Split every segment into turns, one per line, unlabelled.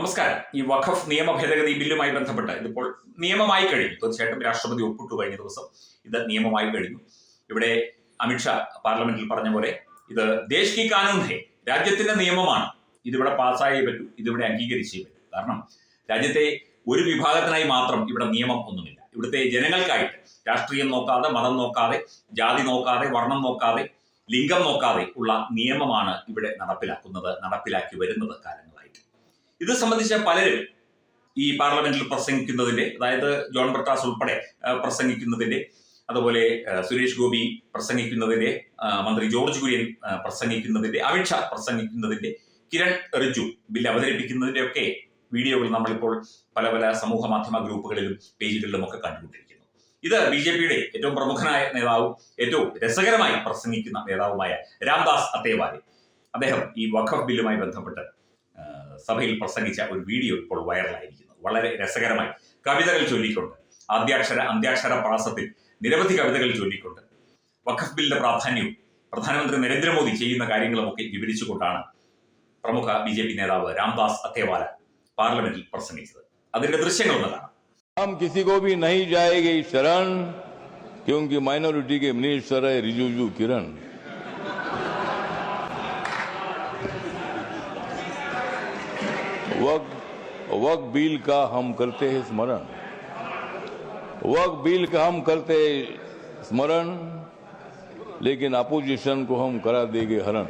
നമസ്കാരം. ഈ വഖഫ് നിയമ ഭേദഗതി ബില്ലുമായി ബന്ധപ്പെട്ട് ഇതിപ്പോൾ നിയമമായി കഴിഞ്ഞു. തീർച്ചയായിട്ടും രാഷ്ട്രപതി ഒപ്പിട്ടു കഴിഞ്ഞ ദിവസം ഇത് നിയമമായി കഴിഞ്ഞു. ഇവിടെ അമിത്ഷാ പാർലമെന്റിൽ പറഞ്ഞ പോലെ ഇത് ദേശ് കി കാനൂൻ രാജ്യത്തിന്റെ നിയമമാണ്. ഇതിവിടെ പാസ്സായേ പറ്റൂ ഇതിവിടെ അംഗീകരിച്ചേ പറ്റൂ. കാരണം രാജ്യത്തെ ഒരു വിഭാഗത്തിനായി മാത്രം ഇവിടെ നിയമം ഒന്നുമില്ല. ഇവിടുത്തെ ജനങ്ങൾക്കായിട്ട് രാഷ്ട്രീയം നോക്കാതെ മതം നോക്കാതെ ജാതി നോക്കാതെ വർണം നോക്കാതെ ലിംഗം നോക്കാതെ ഉള്ള നിയമമാണ് ഇവിടെ നടപ്പിലാക്കുന്നത് നടപ്പിലാക്കി വരുന്നത് കാലങ്ങളായിട്ട് ഇത് സംബന്ധിച്ച പലരും ഈ പാർലമെന്റിൽ പ്രസംഗിക്കുന്നതിന്റെ അതായത് ജോൺ ബ്രിട്ടാസ് ഉൾപ്പെടെ പ്രസംഗിക്കുന്നതിന്റെ അതുപോലെ സുരേഷ് ഗോപി പ്രസംഗിക്കുന്നതിന്റെ മന്ത്രി ജോർജ് കുര്യൻ പ്രസംഗിക്കുന്നതിന്റെ അമിത്ഷാ പ്രസംഗിക്കുന്നതിന്റെ കിരൺ റിജു ബിൽ അവതരിപ്പിക്കുന്നതിന്റെ ഒക്കെ വീഡിയോകൾ നമ്മളിപ്പോൾ പല പല സമൂഹ മാധ്യമ ഗ്രൂപ്പുകളിലും പേജുകളിലും ഒക്കെ കണ്ടുകൊണ്ടിരിക്കുന്നു. ഇത് ബി ജെ പിയുടെ ഏറ്റവും പ്രമുഖനായ നേതാവും ഏറ്റവും രസകരമായി പ്രസംഗിക്കുന്ന നേതാവുമായ രാംദാസ് അത്തേവാലെ അദ്ദേഹം ഈ വഖഫ് ബില്ലുമായി ബന്ധപ്പെട്ട് സഭയിൽ പ്രസംഗിച്ച ഒരു വീഡിയോ ഇപ്പോൾ വൈറലായിരിക്കുന്നു വളരെ രസകരമായി കവിതകൾ ചൊല്ലിക്കൊണ്ട് ആദ്യാക്ഷര അന്ത്യാക്ഷര പ്രാസത്തിൽ നിരവധി കവിതകൾ ചൊല്ലിക്കൊണ്ട് വഖഫ് ബില്ലിന്റെ പ്രാധാന്യവും പ്രധാനമന്ത്രി നരേന്ദ്രമോദി ചെയ്യുന്ന കാര്യങ്ങളുമൊക്കെ വിവരിച്ചുകൊണ്ടാണ് പ്രമുഖ ബി ജെ പി നേതാവ് രാംദാസ് അത്തേവാല പാർലമെന്റിൽ പ്രസംഗിച്ചത് അതിന്റെ ദൃശ്യങ്ങളൊന്ന് കാണാം
हम किसी को भी नहीं जाएगी शरण क्योंकि माइनॉरिटी के मिनिस्टर है रिजुजू किरण वक्त वक्त बिल का हम करते हैं स्मरण। वक्त बिल का हम करते स्मरण, लेकिन अपोजिशन को हम करा देंगे हरण।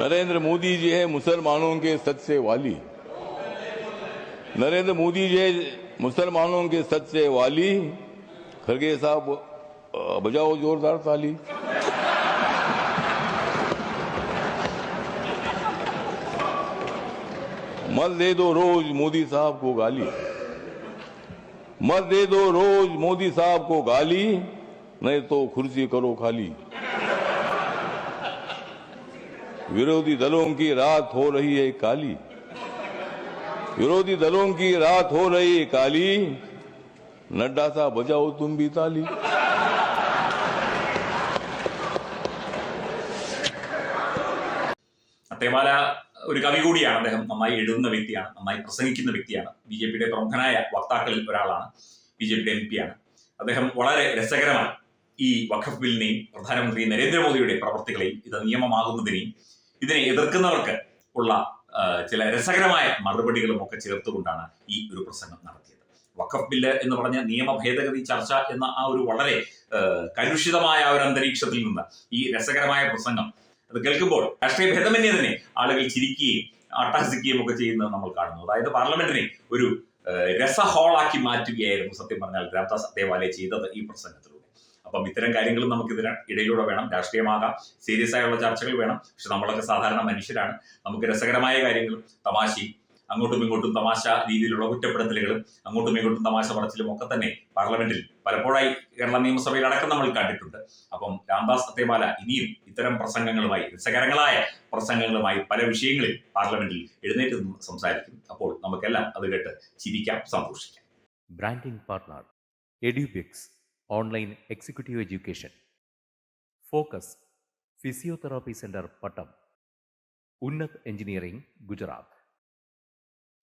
नरेंद्र मोदी जी है मुसलमानों के सच्चे वाली। नरेंद्र मोदी जी मुसलमानों के सच्चे वाली। खरगे साहब बजाओ जोरदार ताली। मत दे दो रोज मोदी साहब को गाली। मत दे दो रोज मोदी साहब को गाली, नहीं तो कुर्सी करो खाली। विरोधी दलों की रात हो रही है काली। विरोधी दलों की रात हो रही है काली। नड्डा सा बजाओ तुम भी ताली
അത്തേവാല ഒരു കവി കൂടിയാണ് അദ്ദേഹം നന്നായി എഴുതുന്ന വ്യക്തിയാണ് നന്നായി പ്രസംഗിക്കുന്ന വ്യക്തിയാണ് ബി ജെ പിയുടെ പ്രമുഖനായ വക്താക്കളിൽ ഒരാളാണ് ബി ജെ പിയുടെ എം പിയാണ് അദ്ദേഹം വളരെ രസകരമായി ഈ വഖഫ് ബില്ലിനെയും പ്രധാനമന്ത്രി നരേന്ദ്രമോദിയുടെ പ്രവർത്തികളെയും ഇത് നിയമമാകുന്നതിനെയും ഇതിനെ എതിർക്കുന്നവർക്ക് ഉള്ള ആ, ചില രസകരമായ മറുപടികളും ഒക്കെ ചേർത്തുകൊണ്ടാണ് ഈ ഒരു പ്രസംഗം നടത്തിയത് വഖഫ് ബില്ല് എന്ന് പറഞ്ഞ നിയമ ഭേദഗതി ചർച്ച എന്ന ആ ഒരു വളരെ കലുഷിതമായ ഒരു അന്തരീക്ഷത്തിൽ നിന്ന് ഈ രസകരമായ പ്രസംഗം അത് കേൾക്കുമ്പോൾ രാഷ്ട്രീയ ഭേദമന്യേ തന്നെ ആളുകൾ ചിരിക്കുകയും അട്ടഹസിക്കുകയും ഒക്കെ ചെയ്യുന്നത് നമ്മൾ കാണുന്നു. അതായത് പാർലമെന്റിനെ ഒരു രസ രസഹോളാക്കി മാറ്റുകയായിരുന്നു സത്യം പറഞ്ഞാൽ രാംദാസ് അത്തേവാലെ ചെയ്തത് ഈ പ്രസംഗത്തിലൂടെ. അപ്പം ഇത്തരം കാര്യങ്ങളും നമുക്ക് ഇതിന് ഇടയിലൂടെ വേണം രാഷ്ട്രീയമാകാം സീരിയസ് ആയുള്ള ചർച്ചകൾ വേണം. പക്ഷെ നമ്മളൊക്കെ സാധാരണ മനുഷ്യരാണ്. നമുക്ക് രസകരമായ കാര്യങ്ങളും തമാശയും അങ്ങോട്ടും ഇങ്ങോട്ടും തമാശ രീതിയിലുള്ള കുറ്റപ്പെടുത്തലുകളും അങ്ങോട്ടും ഇങ്ങോട്ടും തമാശ പറച്ചിലും ഒക്കെ തന്നെ പാർലമെന്റിൽ പലപ്പോഴായി കേരള നിയമസഭയിൽ അടക്കം നമ്മൾ കണ്ടിട്ടുണ്ട്. അപ്പം രാംദാസ് സത്യമാല ഇനിയും ഇത്തരം പ്രസംഗങ്ങളുമായി രസകരങ്ങളായ പ്രസംഗങ്ങളുമായി പല വിഷയങ്ങളിൽ പാർലമെന്റിൽ എഴുന്നേറ്റ് സംസാരിക്കും. അപ്പോൾ നമുക്കെല്ലാം അത് കേട്ട് ചിരിക്കാം സന്തോഷിക്കാം.
Branding partner Edubix online executive education focus physiotherapy centre Pattom Unnath engineering Gujarat